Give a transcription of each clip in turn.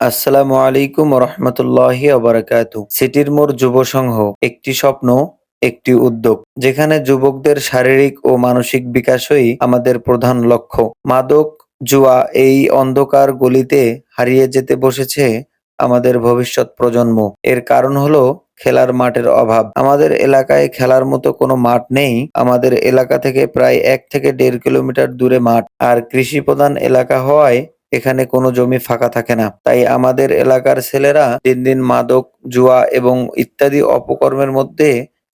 আসসালামু আলাইকুম রহমতুল্লাহি অবরাকাতু সিটির মোড় যুব সংঘ একটি স্বপ্ন, একটি উদ্যোগ, যেখানে যুবকদের শারীরিক ও মানসিক বিকাশই আমাদের প্রধান লক্ষ্য। মাদক, জুয়া এই অন্ধকার গলিতে হারিয়ে যেতে বসেছে আমাদের ভবিষ্যৎ প্রজন্ম। এর কারণ হলো খেলার মাঠের অভাব। আমাদের এলাকায় খেলার মতো কোনো মাঠ নেই। আমাদের এলাকা থেকে প্রায় এক থেকে দেড় কিলোমিটার দূরে মাঠ। আর কৃষি প্রধান এলাকা হওয়ায় এখানে কোনো জমি ফাঁকা থাকে না। তাই আমাদের এলাকার ছেলেরা দিন দিন মাদক, জুয়া এবং ইত্যাদি অপকর্মের মধ্যে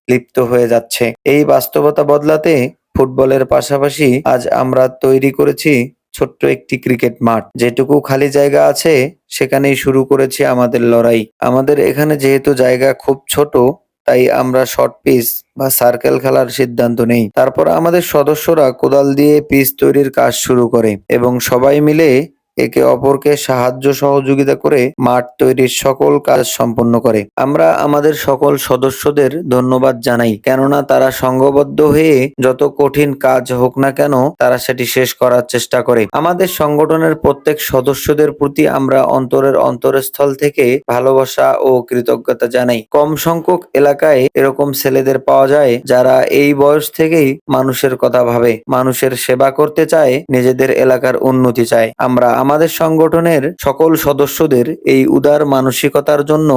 লিপ্ত হয়ে যাচ্ছে। এই বাস্তবতা বদলাতে ফুটবলের পাশাপাশি আজ আমরা তৈরি করেছি ছোট্ট একটি ক্রিকেট মাঠ। যেটুকু খালি জায়গা আছে, সেখানেই শুরু করেছি আমাদের লড়াই। আমাদের এখানে যেহেতু জায়গা খুব ছোট, তাই আমরা শর্ট পিচ বা সার্কেল খেলার সিদ্ধান্ত নেই। তারপর আমাদের সদস্যরা কোদাল দিয়ে পিচ তৈরির কাজ শুরু করে এবং সবাই মিলে একে অপরকে সাহায্য সহযোগিতা করে মাঠ তৈরির সকল কাজ সম্পন্ন করে। আমরা আমাদের সকল সদস্যদের ধন্যবাদ জানাই, কেননা তারা সংঘবদ্ধ হয়ে যত কঠিন কাজ হোক না কেন তারা সেটি শেষ করার চেষ্টা করে। আমাদের সংগঠনের প্রত্যেক সদস্যদের প্রতি আমরা অন্তরের অন্তরস্থল থেকে ভালোবাসা ও কৃতজ্ঞতা জানাই। কম সংখ্যক এলাকায় এরকম ছেলেদের পাওয়া যায় যারা এই বয়স থেকেই মানুষের কথা ভাবে, মানুষের সেবা করতে চায়, নিজেদের এলাকার উন্নতি চায়। আমরা আমাদের সংগঠনের সকল সদস্যদের এই উদার মানসিকতার জন্য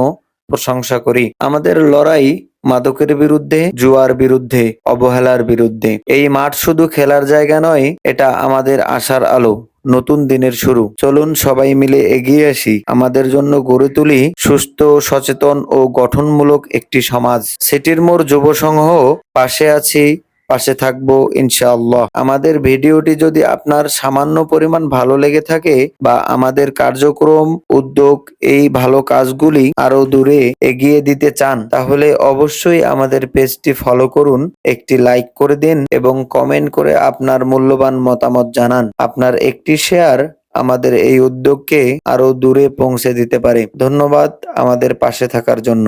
প্রশংসা করি। আমাদের লড়াই মাদকের বিরুদ্ধে, জুয়ার বিরুদ্ধে, অবহেলার বিরুদ্ধে। এই মাঠ শুধু খেলার জায়গা নয়, এটা আমাদের আশার আলো, নতুন দিনের শুরু। চলুন সবাই মিলে এগিয়ে আসি। আমাদের জন্য গড়ে তুলি সুস্থ, সচেতন ও গঠনমূলক একটি সমাজ। সিটির মোড় যুব সংঘ পাশে আছি পাশে থাকব, ইনশাআল্লাহ। আমাদের ভিডিওটি যদি আপনার সামান্য পরিমাণ ভালো লেগে থাকে বা আমাদের কার্যক্রম, উদ্যোগ, এই ভালো কাজগুলি আরও দূরে এগিয়ে দিতে চান, তাহলে অবশ্যই আমাদের পেজটি ফলো করুন, একটি লাইক করে দিন এবং কমেন্ট করে আপনার মূল্যবান মতামত জানান। আপনার একটি শেয়ার আমাদের এই উদ্যোগকে আরও দূরে পৌঁছে দিতে পারে। ধন্যবাদ আমাদের পাশে থাকার জন্য।